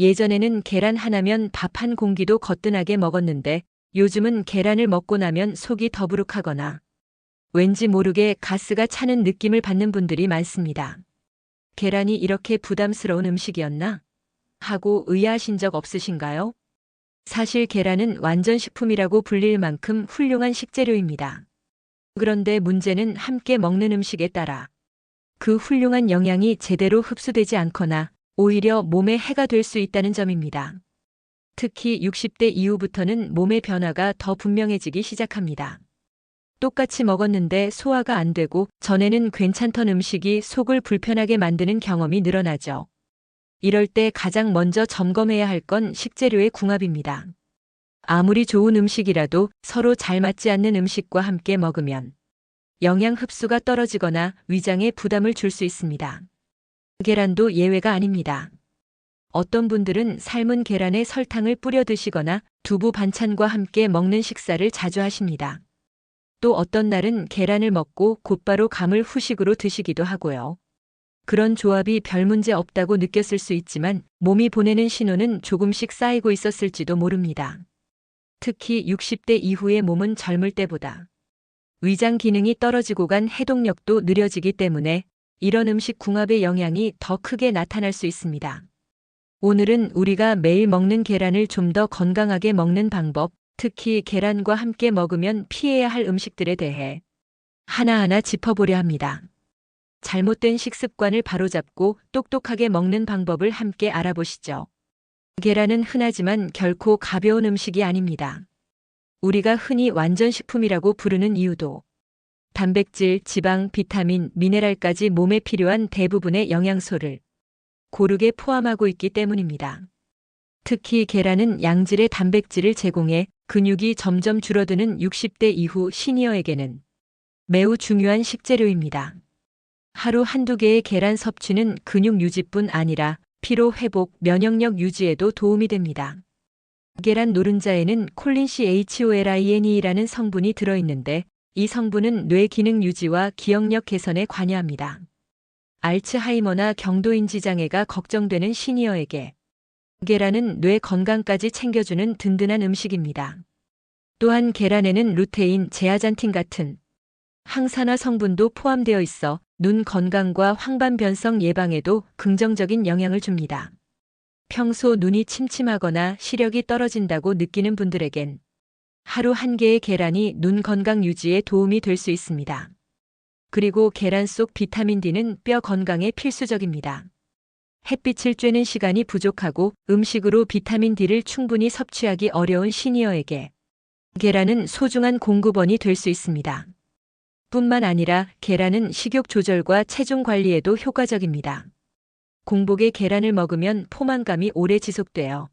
예전에는 계란 하나면 밥 한 공기도 거뜬하게 먹었는데 요즘은 계란을 먹고 나면 속이 더부룩하거나 왠지 모르게 가스가 차는 느낌을 받는 분들이 많습니다. 계란이 이렇게 부담스러운 음식이었나? 하고 의아하신 적 없으신가요? 사실 계란은 완전 식품이라고 불릴 만큼 훌륭한 식재료입니다. 그런데 문제는 함께 먹는 음식에 따라 그 훌륭한 영양이 제대로 흡수되지 않거나 오히려 몸에 해가 될 수 있다는 점입니다. 특히 60대 이후부터는 몸의 변화가 더 분명해지기 시작합니다. 똑같이 먹었는데 소화가 안 되고 전에는 괜찮던 음식이 속을 불편하게 만드는 경험이 늘어나죠. 이럴 때 가장 먼저 점검해야 할 건 식재료의 궁합입니다. 아무리 좋은 음식이라도 서로 잘 맞지 않는 음식과 함께 먹으면 영양 흡수가 떨어지거나 위장에 부담을 줄 수 있습니다. 계란도 예외가 아닙니다. 어떤 분들은 삶은 계란에 설탕을 뿌려 드시거나 두부 반찬과 함께 먹는 식사를 자주 하십니다. 또 어떤 날은 계란을 먹고 곧바로 감을 후식으로 드시기도 하고요. 그런 조합이 별 문제 없다고 느꼈을 수 있지만 몸이 보내는 신호는 조금씩 쌓이고 있었을지도 모릅니다. 특히 60대 이후의 몸은 젊을 때보다 위장 기능이 떨어지고 간 해독력도 느려지기 때문에 이런 음식 궁합의 영향이 더 크게 나타날 수 있습니다. 오늘은 우리가 매일 먹는 계란을 좀 더 건강하게 먹는 방법, 특히 계란과 함께 먹으면 피해야 할 음식들에 대해 하나하나 짚어보려 합니다. 잘못된 식습관을 바로잡고 똑똑하게 먹는 방법을 함께 알아보시죠. 계란은 흔하지만 결코 가벼운 음식이 아닙니다. 우리가 흔히 완전식품이라고 부르는 이유도 단백질, 지방, 비타민, 미네랄까지 몸에 필요한 대부분의 영양소를 고르게 포함하고 있기 때문입니다. 특히 계란은 양질의 단백질을 제공해 근육이 점점 줄어드는 60대 이후 시니어에게는 매우 중요한 식재료입니다. 하루 한두 개의 계란 섭취는 근육 유지뿐 아니라 피로 회복, 면역력 유지에도 도움이 됩니다. 계란 노른자에는 콜린 CHOLINE라는 성분이 들어있는데 이 성분은 뇌 기능 유지와 기억력 개선에 관여합니다. 알츠하이머나 경도인지 장애가 걱정되는 시니어에게 계란은 뇌 건강까지 챙겨주는 든든한 음식입니다. 또한 계란에는 루테인, 제아잔틴 같은 항산화 성분도 포함되어 있어 눈 건강과 황반변성 예방에도 긍정적인 영향을 줍니다. 평소 눈이 침침하거나 시력이 떨어진다고 느끼는 분들에겐 하루 한 개의 계란이 눈 건강 유지에 도움이 될 수 있습니다. 그리고 계란 속 비타민 D는 뼈 건강에 필수적입니다. 햇빛을 쬐는 시간이 부족하고 음식으로 비타민 D를 충분히 섭취하기 어려운 시니어에게 계란은 소중한 공급원이 될 수 있습니다. 뿐만 아니라 계란은 식욕 조절과 체중 관리에도 효과적입니다. 공복에 계란을 먹으면 포만감이 오래 지속되어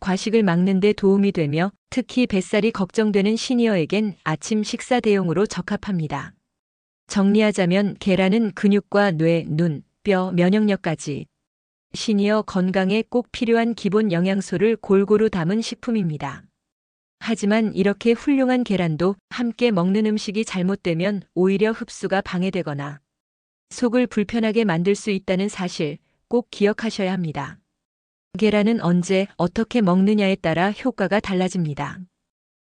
과식을 막는 데 도움이 되며 특히 뱃살이 걱정되는 시니어에겐 아침 식사 대용으로 적합합니다. 정리하자면 계란은 근육과 뇌, 눈, 뼈, 면역력까지 시니어 건강에 꼭 필요한 기본 영양소를 골고루 담은 식품입니다. 하지만 이렇게 훌륭한 계란도 함께 먹는 음식이 잘못되면 오히려 흡수가 방해되거나 속을 불편하게 만들 수 있다는 사실 꼭 기억하셔야 합니다. 계란은 언제 어떻게 먹느냐에 따라 효과가 달라집니다.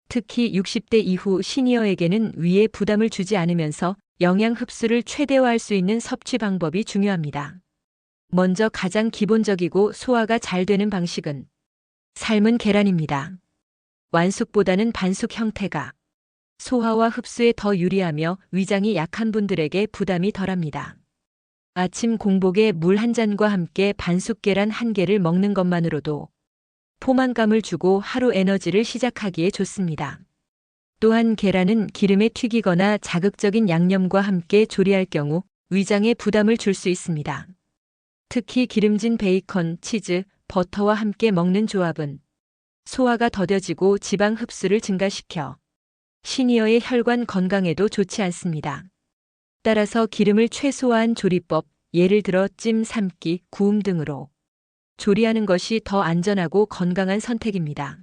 특히 60대 이후 시니어에게는 위에 부담을 주지 않으면서 영양 흡수를 최대화할 수 있는 섭취 방법이 중요합니다. 먼저 가장 기본적이고 소화가 잘 되는 방식은 삶은 계란입니다. 완숙보다는 반숙 형태가 소화와 흡수에 더 유리하며 위장이 약한 분들에게 부담이 덜합니다. 아침 공복에 물 한 잔과 함께 반숙 계란 한 개를 먹는 것만으로도 포만감을 주고 하루 에너지를 시작하기에 좋습니다. 또한 계란은 기름에 튀기거나 자극적인 양념과 함께 조리할 경우 위장에 부담을 줄 수 있습니다. 특히 기름진 베이컨, 치즈, 버터와 함께 먹는 조합은 소화가 더뎌지고 지방 흡수를 증가시켜 시니어의 혈관 건강에도 좋지 않습니다. 따라서 기름을 최소화한 조리법, 예를 들어 찜, 삶기, 구움 등으로 조리하는 것이 더 안전하고 건강한 선택입니다.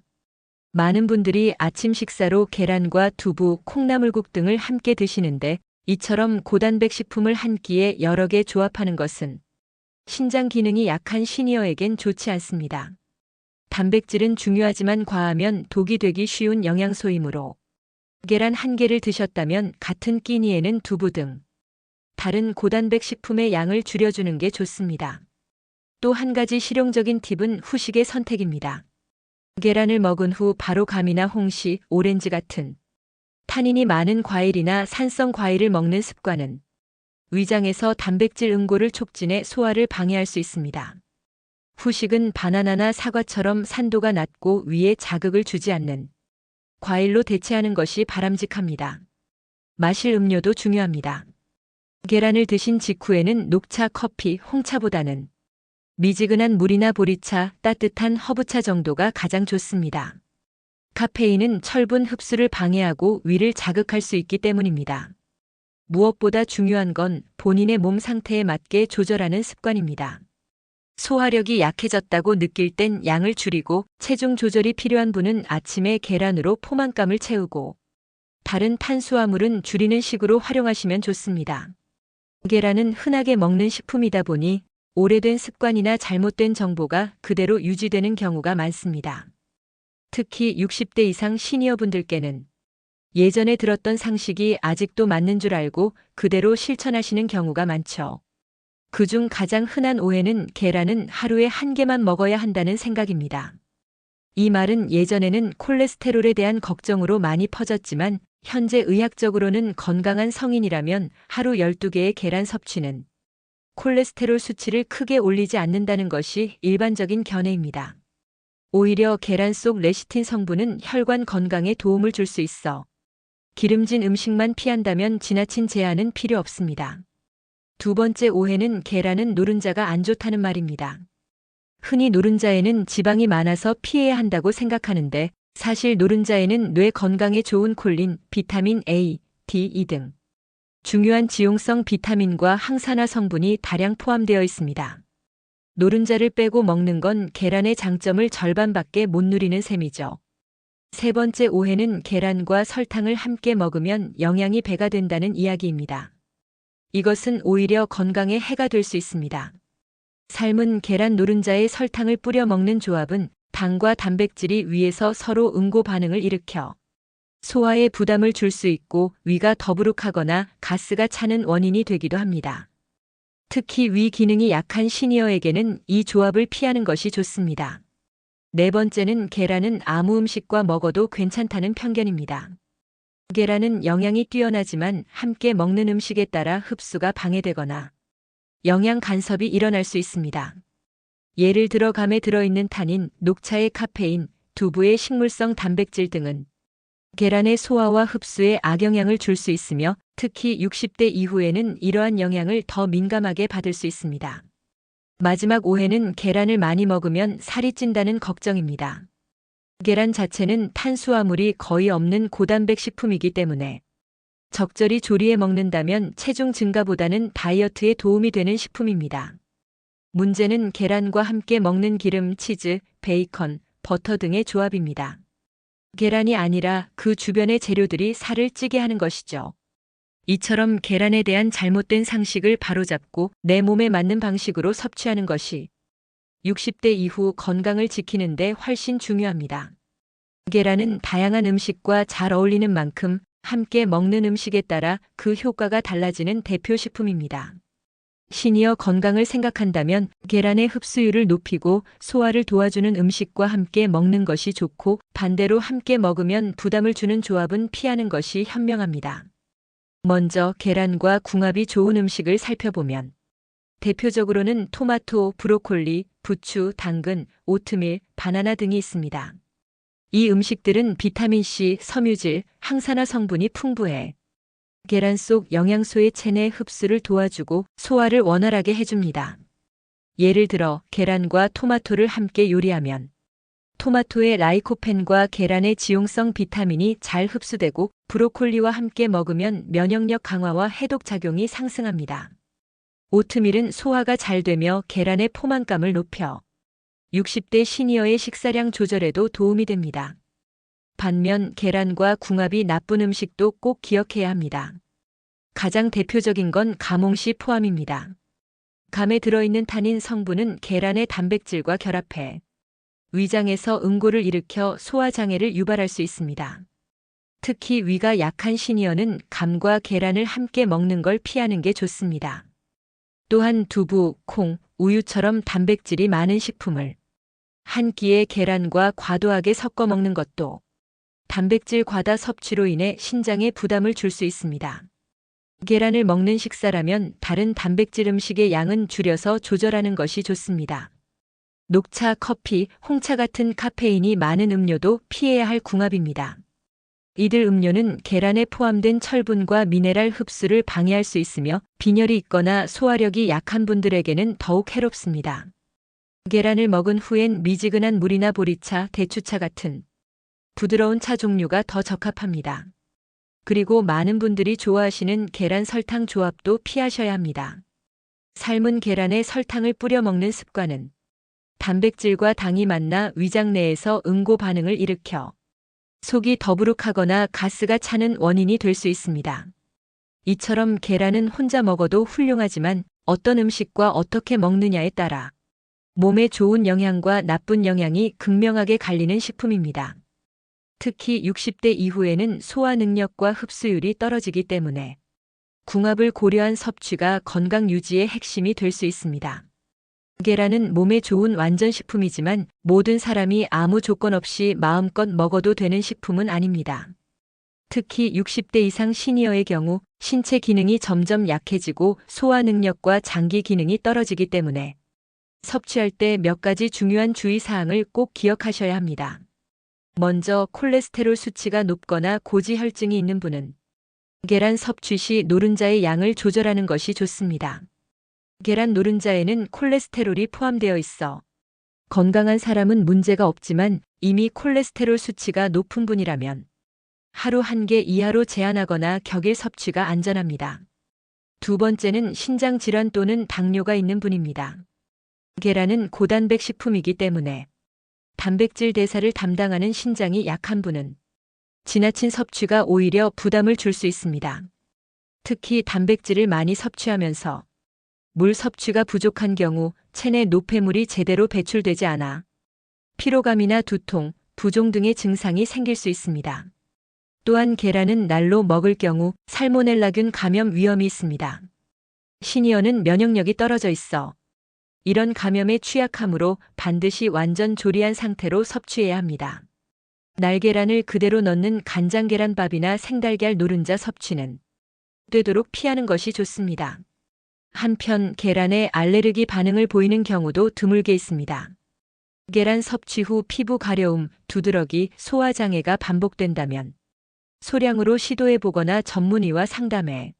많은 분들이 아침 식사로 계란과 두부, 콩나물국 등을 함께 드시는데 이처럼 고단백 식품을 한 끼에 여러 개 조합하는 것은 신장 기능이 약한 시니어에겐 좋지 않습니다. 단백질은 중요하지만 과하면 독이 되기 쉬운 영양소이므로 계란 한 개를 드셨다면 같은 끼니에는 두부 등 다른 고단백 식품의 양을 줄여주는 게 좋습니다. 또 한 가지 실용적인 팁은 후식의 선택입니다. 계란을 먹은 후 바로 감이나 홍시, 오렌지 같은 탄닌이 많은 과일이나 산성 과일을 먹는 습관은 위장에서 단백질 응고를 촉진해 소화를 방해할 수 있습니다. 후식은 바나나나 사과처럼 산도가 낮고 위에 자극을 주지 않는 과일로 대체하는 것이 바람직합니다. 마실 음료도 중요합니다. 계란을 드신 직후에는 녹차, 커피, 홍차보다는 미지근한 물이나 보리차, 따뜻한 허브차 정도가 가장 좋습니다. 카페인은 철분 흡수를 방해하고 위를 자극할 수 있기 때문입니다. 무엇보다 중요한 건 본인의 몸 상태에 맞게 조절하는 습관입니다. 소화력이 약해졌다고 느낄 땐 양을 줄이고 체중 조절이 필요한 분은 아침에 계란으로 포만감을 채우고 다른 탄수화물은 줄이는 식으로 활용하시면 좋습니다. 계란은 흔하게 먹는 식품이다 보니 오래된 습관이나 잘못된 정보가 그대로 유지되는 경우가 많습니다. 특히 60대 이상 시니어분들께는 예전에 들었던 상식이 아직도 맞는 줄 알고 그대로 실천하시는 경우가 많죠. 그중 가장 흔한 오해는 계란은 하루에 한 개만 먹어야 한다는 생각입니다. 이 말은 예전에는 콜레스테롤에 대한 걱정으로 많이 퍼졌지만 현재 의학적으로는 건강한 성인이라면 하루 12개의 계란 섭취는 콜레스테롤 수치를 크게 올리지 않는다는 것이 일반적인 견해입니다. 오히려 계란 속 레시틴 성분은 혈관 건강에 도움을 줄 수 있어 기름진 음식만 피한다면 지나친 제한은 필요 없습니다. 두 번째 오해는 계란은 노른자가 안 좋다는 말입니다. 흔히 노른자에는 지방이 많아서 피해야 한다고 생각하는데 사실 노른자에는 뇌 건강에 좋은 콜린, 비타민 A, D, E 등 중요한 지용성 비타민과 항산화 성분이 다량 포함되어 있습니다. 노른자를 빼고 먹는 건 계란의 장점을 절반밖에 못 누리는 셈이죠. 세 번째 오해는 계란과 설탕을 함께 먹으면 영양이 배가 된다는 이야기입니다. 이것은 오히려 건강에 해가 될 수 있습니다. 삶은 계란 노른자에 설탕을 뿌려 먹는 조합은 당과 단백질이 위에서 서로 응고 반응을 일으켜 소화에 부담을 줄 수 있고 위가 더부룩하거나 가스가 차는 원인이 되기도 합니다. 특히 위 기능이 약한 시니어에게는 이 조합을 피하는 것이 좋습니다. 네 번째는 계란은 아무 음식과 먹어도 괜찮다는 편견입니다. 계란은 영양이 뛰어나지만 함께 먹는 음식에 따라 흡수가 방해되거나 영양 간섭이 일어날 수 있습니다. 예를 들어 감에 들어있는 탄닌, 녹차의 카페인, 두부의 식물성 단백질 등은 계란의 소화와 흡수에 악영향을 줄 수 있으며 특히 60대 이후에는 이러한 영향을 더 민감하게 받을 수 있습니다. 마지막 오해는 계란을 많이 먹으면 살이 찐다는 걱정입니다. 계란 자체는 탄수화물이 거의 없는 고단백 식품이기 때문에 적절히 조리해 먹는다면 체중 증가보다는 다이어트에 도움이 되는 식품입니다. 문제는 계란과 함께 먹는 기름, 치즈, 베이컨, 버터 등의 조합입니다. 계란이 아니라 그 주변의 재료들이 살을 찌게 하는 것이죠. 이처럼 계란에 대한 잘못된 상식을 바로잡고 내 몸에 맞는 방식으로 섭취하는 것이 60대 이후 건강을 지키는데 훨씬 중요합니다. 계란은 다양한 음식과 잘 어울리는 만큼 함께 먹는 음식에 따라 그 효과가 달라지는 대표 식품입니다. 시니어 건강을 생각한다면 계란의 흡수율을 높이고 소화를 도와주는 음식과 함께 먹는 것이 좋고 반대로 함께 먹으면 부담을 주는 조합은 피하는 것이 현명합니다. 먼저 계란과 궁합이 좋은 음식을 살펴보면 대표적으로는 토마토, 브로콜리, 부추, 당근, 오트밀, 바나나 등이 있습니다. 이 음식들은 비타민C, 섬유질, 항산화 성분이 풍부해 계란 속 영양소의 체내 흡수를 도와주고 소화를 원활하게 해줍니다. 예를 들어 계란과 토마토를 함께 요리하면 토마토의 라이코펜과 계란의 지용성 비타민이 잘 흡수되고 브로콜리와 함께 먹으면 면역력 강화와 해독 작용이 상승합니다. 오트밀은 소화가 잘 되며 계란의 포만감을 높여 60대 시니어의 식사량 조절에도 도움이 됩니다. 반면 계란과 궁합이 나쁜 음식도 꼭 기억해야 합니다. 가장 대표적인 건 가몽씨 포함입니다. 감에 들어있는 탄닌 성분은 계란의 단백질과 결합해 위장에서 응고를 일으켜 소화장애를 유발할 수 있습니다. 특히 위가 약한 시니어는 감과 계란을 함께 먹는 걸 피하는 게 좋습니다. 또한 두부, 콩, 우유처럼 단백질이 많은 식품을 한 끼에 계란과 과도하게 섞어 먹는 것도 단백질 과다 섭취로 인해 신장에 부담을 줄 수 있습니다. 계란을 먹는 식사라면 다른 단백질 음식의 양은 줄여서 조절하는 것이 좋습니다. 녹차, 커피, 홍차 같은 카페인이 많은 음료도 피해야 할 궁합입니다. 이들 음료는 계란에 포함된 철분과 미네랄 흡수를 방해할 수 있으며 빈혈이 있거나 소화력이 약한 분들에게는 더욱 해롭습니다. 계란을 먹은 후엔 미지근한 물이나 보리차, 대추차 같은 부드러운 차 종류가 더 적합합니다. 그리고 많은 분들이 좋아하시는 계란 설탕 조합도 피하셔야 합니다. 삶은 계란에 설탕을 뿌려 먹는 습관은 단백질과 당이 만나 위장 내에서 응고 반응을 일으켜 속이 더부룩하거나 가스가 차는 원인이 될 수 있습니다. 이처럼 계란은 혼자 먹어도 훌륭하지만 어떤 음식과 어떻게 먹느냐에 따라 몸에 좋은 영향과 나쁜 영향이 극명하게 갈리는 식품입니다. 특히 60대 이후에는 소화 능력과 흡수율이 떨어지기 때문에 궁합을 고려한 섭취가 건강 유지의 핵심이 될 수 있습니다. 계란은 몸에 좋은 완전식품이지만 모든 사람이 아무 조건 없이 마음껏 먹어도 되는 식품은 아닙니다. 특히 60대 이상 시니어의 경우 신체 기능이 점점 약해지고 소화 능력과 장기 기능이 떨어지기 때문에 섭취할 때 몇 가지 중요한 주의 사항을 꼭 기억하셔야 합니다. 먼저 콜레스테롤 수치가 높거나 고지혈증이 있는 분은 계란 섭취 시 노른자의 양을 조절하는 것이 좋습니다. 계란 노른자에는 콜레스테롤이 포함되어 있어 건강한 사람은 문제가 없지만 이미 콜레스테롤 수치가 높은 분이라면 하루 한 개 이하로 제한하거나 격일 섭취가 안전합니다. 두 번째는 신장 질환 또는 당뇨가 있는 분입니다. 계란은 고단백 식품이기 때문에 단백질 대사를 담당하는 신장이 약한 분은 지나친 섭취가 오히려 부담을 줄 수 있습니다. 특히 단백질을 많이 섭취하면서 물 섭취가 부족한 경우 체내 노폐물이 제대로 배출되지 않아 피로감이나 두통, 부종 등의 증상이 생길 수 있습니다. 또한 계란은 날로 먹을 경우 살모넬라균 감염 위험이 있습니다. 시니어는 면역력이 떨어져 있어 이런 감염에 취약하므로 반드시 완전 조리한 상태로 섭취해야 합니다. 날계란을 그대로 넣는 간장 계란밥이나 생달걀 노른자 섭취는 되도록 피하는 것이 좋습니다. 한편 계란에 알레르기 반응을 보이는 경우도 드물게 있습니다. 계란 섭취 후 피부 가려움, 두드러기, 소화장애가 반복된다면 소량으로 시도해 보거나 전문의와 상담해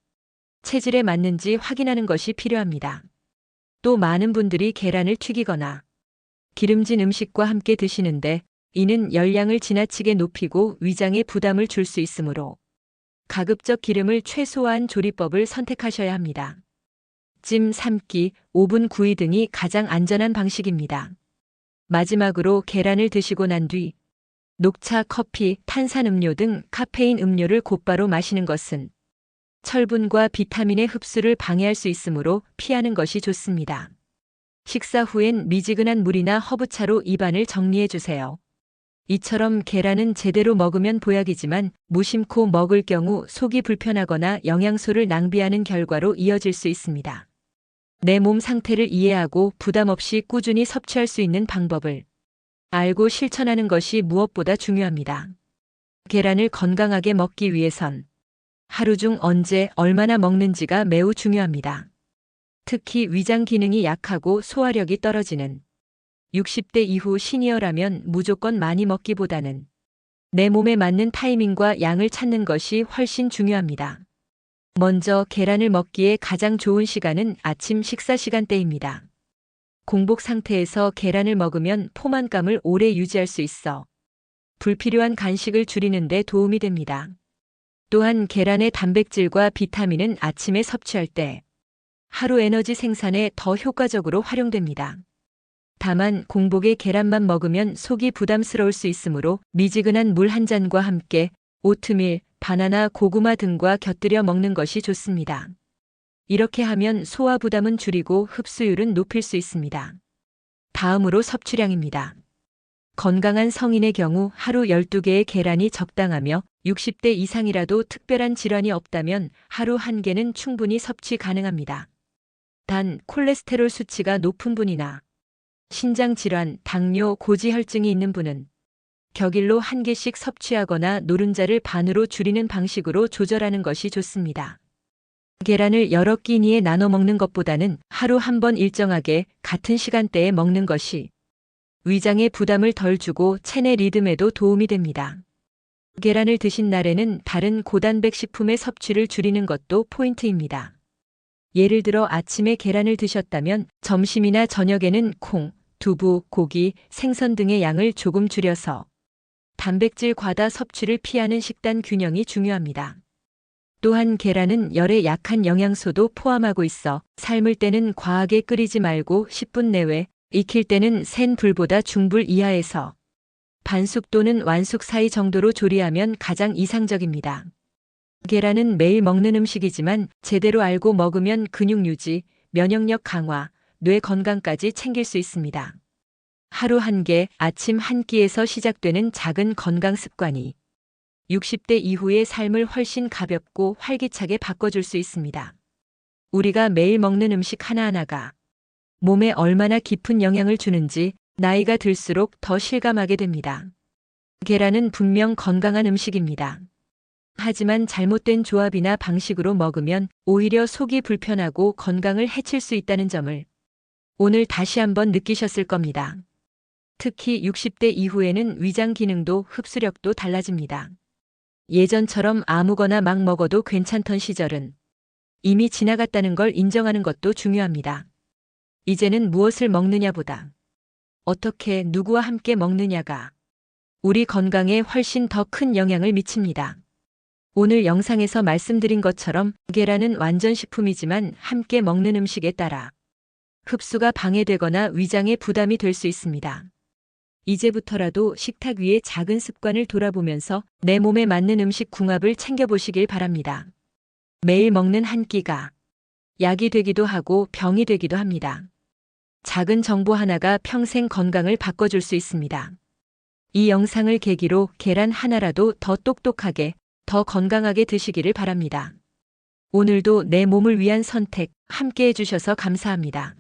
체질에 맞는지 확인하는 것이 필요합니다. 또 많은 분들이 계란을 튀기거나 기름진 음식과 함께 드시는데 이는 열량을 지나치게 높이고 위장에 부담을 줄 수 있으므로 가급적 기름을 최소화한 조리법을 선택하셔야 합니다. 찜, 삶기, 오븐 구이 등이 가장 안전한 방식입니다. 마지막으로 계란을 드시고 난 뒤 녹차, 커피, 탄산음료 등 카페인 음료를 곧바로 마시는 것은 철분과 비타민의 흡수를 방해할 수 있으므로 피하는 것이 좋습니다. 식사 후엔 미지근한 물이나 허브차로 입안을 정리해 주세요. 이처럼 계란은 제대로 먹으면 보약이지만 무심코 먹을 경우 속이 불편하거나 영양소를 낭비하는 결과로 이어질 수 있습니다. 내 몸 상태를 이해하고 부담 없이 꾸준히 섭취할 수 있는 방법을 알고 실천하는 것이 무엇보다 중요합니다. 계란을 건강하게 먹기 위해선 하루 중 언제 얼마나 먹는지가 매우 중요합니다. 특히 위장 기능이 약하고 소화력이 떨어지는 60대 이후 시니어라면 무조건 많이 먹기보다는 내 몸에 맞는 타이밍과 양을 찾는 것이 훨씬 중요합니다. 먼저 계란을 먹기에 가장 좋은 시간은 아침 식사 시간대입니다. 공복 상태에서 계란을 먹으면 포만감을 오래 유지할 수 있어 불필요한 간식을 줄이는 데 도움이 됩니다. 또한 계란의 단백질과 비타민은 아침에 섭취할 때 하루 에너지 생산에 더 효과적으로 활용됩니다. 다만 공복에 계란만 먹으면 속이 부담스러울 수 있으므로 미지근한 물 한 잔과 함께 오트밀, 바나나, 고구마 등과 곁들여 먹는 것이 좋습니다. 이렇게 하면 소화 부담은 줄이고 흡수율은 높일 수 있습니다. 다음으로 섭취량입니다. 건강한 성인의 경우 하루 12개의 계란이 적당하며 60대 이상이라도 특별한 질환이 없다면 하루 1개는 충분히 섭취 가능합니다. 단 콜레스테롤 수치가 높은 분이나 신장 질환, 당뇨, 고지혈증이 있는 분은 격일로 한 개씩 섭취하거나 노른자를 반으로 줄이는 방식으로 조절하는 것이 좋습니다. 계란을 여러 끼니에 나눠 먹는 것보다는 하루 한 번 일정하게 같은 시간대에 먹는 것이 위장에 부담을 덜 주고 체내 리듬에도 도움이 됩니다. 계란을 드신 날에는 다른 고단백 식품의 섭취를 줄이는 것도 포인트입니다. 예를 들어 아침에 계란을 드셨다면 점심이나 저녁에는 콩, 두부, 고기, 생선 등의 양을 조금 줄여서 단백질 과다 섭취를 피하는 식단 균형이 중요합니다. 또한 계란은 열에 약한 영양소도 포함하고 있어 삶을 때는 과하게 끓이지 말고 10분 내외, 익힐 때는 센 불보다 중불 이하에서 반숙 또는 완숙 사이 정도로 조리하면 가장 이상적입니다. 계란은 매일 먹는 음식이지만 제대로 알고 먹으면 근육 유지, 면역력 강화, 뇌 건강까지 챙길 수 있습니다. 하루 한 개, 아침 한 끼에서 시작되는 작은 건강 습관이 60대 이후의 삶을 훨씬 가볍고 활기차게 바꿔줄 수 있습니다. 우리가 매일 먹는 음식 하나하나가 몸에 얼마나 깊은 영향을 주는지 나이가 들수록 더 실감하게 됩니다. 계란은 분명 건강한 음식입니다. 하지만 잘못된 조합이나 방식으로 먹으면 오히려 속이 불편하고 건강을 해칠 수 있다는 점을 오늘 다시 한번 느끼셨을 겁니다. 특히 60대 이후에는 위장 기능도 흡수력도 달라집니다. 예전처럼 아무거나 막 먹어도 괜찮던 시절은 이미 지나갔다는 걸 인정하는 것도 중요합니다. 이제는 무엇을 먹느냐보다 어떻게 누구와 함께 먹느냐가 우리 건강에 훨씬 더 큰 영향을 미칩니다. 오늘 영상에서 말씀드린 것처럼 계란은 완전 식품이지만 함께 먹는 음식에 따라 흡수가 방해되거나 위장에 부담이 될 수 있습니다. 이제부터라도 식탁 위의 작은 습관을 돌아보면서 내 몸에 맞는 음식 궁합을 챙겨보시길 바랍니다. 매일 먹는 한 끼가 약이 되기도 하고 병이 되기도 합니다. 작은 정보 하나가 평생 건강을 바꿔줄 수 있습니다. 이 영상을 계기로 계란 하나라도 더 똑똑하게, 더 건강하게 드시기를 바랍니다. 오늘도 내 몸을 위한 선택 함께 해주셔서 감사합니다.